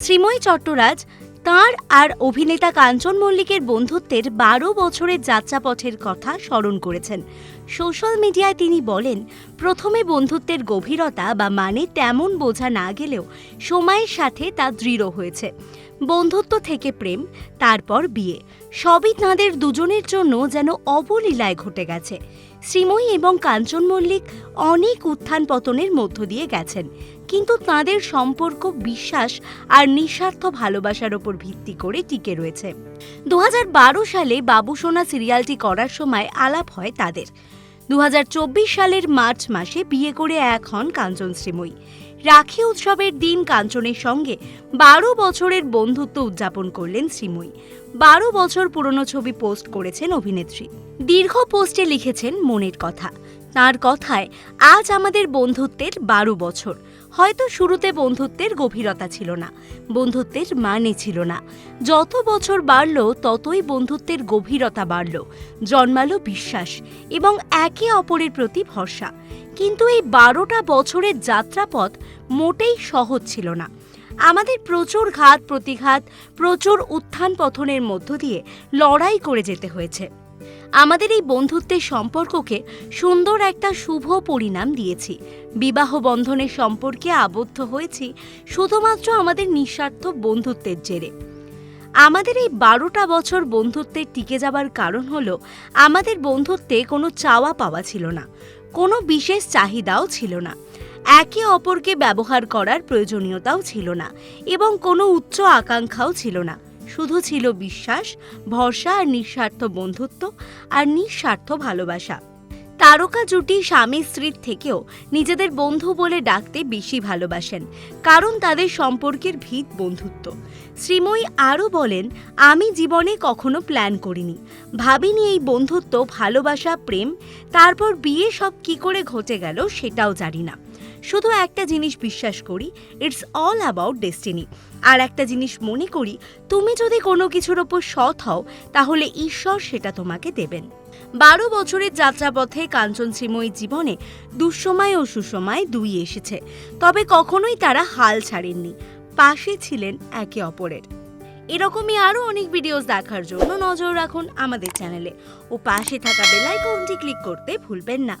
শ্রীময়ী চট্টরাজ তার আর অভিনেতা কাঞ্চন মল্লিকের বন্ধুত্বের বারো বছরের যাত্রাপথের কথা স্মরণ করেছেন। সোশ্যাল মিডিয়ায় তিনি বলেন, প্রথমে বন্ধুত্বের গভীরতা বা মানে তেমন বোঝা না গেলেও সময়ের সাথে তা দৃঢ় হয়েছে। বন্ধুত্ব থেকে প্রেম, তারপর বিয়ে। সবই তাঁদের দুজনের জন্য যেন অবলীলায় ঘটে গেছে। শ্রীময়ী এবং কাঞ্চন মল্লিক অনেক উত্থান পতনের মধ্য দিয়ে গেছেন। কিন্তু তাঁদের সম্পর্ক, বিশ্বাস আর নিঃস্বার্থ ভালোবাসার ওপর ভিত্তি করে টিকে রয়েছে। দু হাজার বারো সালে বাবুসোনা সিরিয়ালটি করার সময় আলাপ হয় তাদের। দু হাজার চব্বিশ সালের মার্চ মাসে বিয়ে করে এক হন কাঞ্চন শ্রীময়ী। রাখি উৎসবের দিন কাঞ্চনের সঙ্গে বারো বছরের বন্ধুত্ব উদযাপন করলেন শ্রীময়ী। বারো বছর পুরনো ছবি পোস্ট করেছেন অভিনেত্রী। দীর্ঘ পোস্টে লিখেছেন মনের কথা। তার কথায়, আজ আমাদের বন্ধুত্বের বারো বছর। হয়তো শুরুতে বন্ধুত্বের গভীরতা ছিল না, বন্ধুত্বের মানে ছিল না। যত বছর বাড়ল, ততই বন্ধুত্বের গভীরতা বাড়ল। জন্মালো বিশ্বাস এবং একে অপরের প্রতি ভরসা। কিন্তু এই বারোটা বছরের যাত্রাপথ মোটেই সহজ ছিল না। আমাদের প্রচুর ঘাত, প্রতিঘাত, প্রচুর উত্থান পথনের মধ্য দিয়ে লড়াই করে যেতে হয়েছে। আমাদের এই বন্ধুত্বের সম্পর্ককে সুন্দর একটা শুভ পরিণাম দিয়েছি। বিবাহ বন্ধনের সম্পর্কে আবদ্ধ হয়েছি শুধুমাত্র আমাদের নিঃস্বার্থ বন্ধুত্বের জেরে। আমাদের এই বারোটা বছর বন্ধুত্বে টিকে যাবার কারণ হলো আমাদের বন্ধুত্বে কোনো চাওয়া পাওয়া ছিল না, কোনো বিশেষ চাহিদাও ছিল না। একে অপরকে ব্যবহার করার প্রয়োজনীয়তাও ছিল না এবং কোনো উচ্চ আকাঙ্ক্ষাও ছিল না। শুধু ছিল বিশ্বাস, ভরসা আর নিঃস্বার্থ বন্ধুত্ব আর নিঃস্বার্থ ভালোবাসা। তারকা জুটি স্বামী স্ত্রীর থেকেও নিজেদের বন্ধু বলে ডাকতে বেশি ভালোবাসেন, কারণ তাদের সম্পর্কের ভিত বন্ধুত্ব। শ্রীময়ী আরও বলেন, আমি জীবনে কখনো প্ল্যান করিনি। ভাবিনি এই বন্ধুত্ব, ভালোবাসা, প্রেম, তারপর বিয়ে সব কি করে ঘটে গেল সেটাও জানি না। শুধু একটা জিনিস বিশ্বাস করি ইটস অল অ্যাবাউট ডেস্টিনি আর একটা জিনিস মনে করি, তুমি যদি কোনো কিছুর ওপর সৎ হও, তাহলে ঈশ্বর সেটা তোমাকে দেবেন। বারো বছরের যাত্রাপথে কাঞ্চন শ্রীময়ী জীবনে দুঃসময় ও সুসময় দুই এসেছে, তবে কখনোই তারা হাল ছাড়েননি। পাশে ছিলেন একে অপরের। এরকমই আরও অনেক ভিডিওস দেখার জন্য নজর রাখুন আমাদের চ্যানেলে ও পাশে থাকা বেলাইকনটি ক্লিক করতে ভুলবেন না।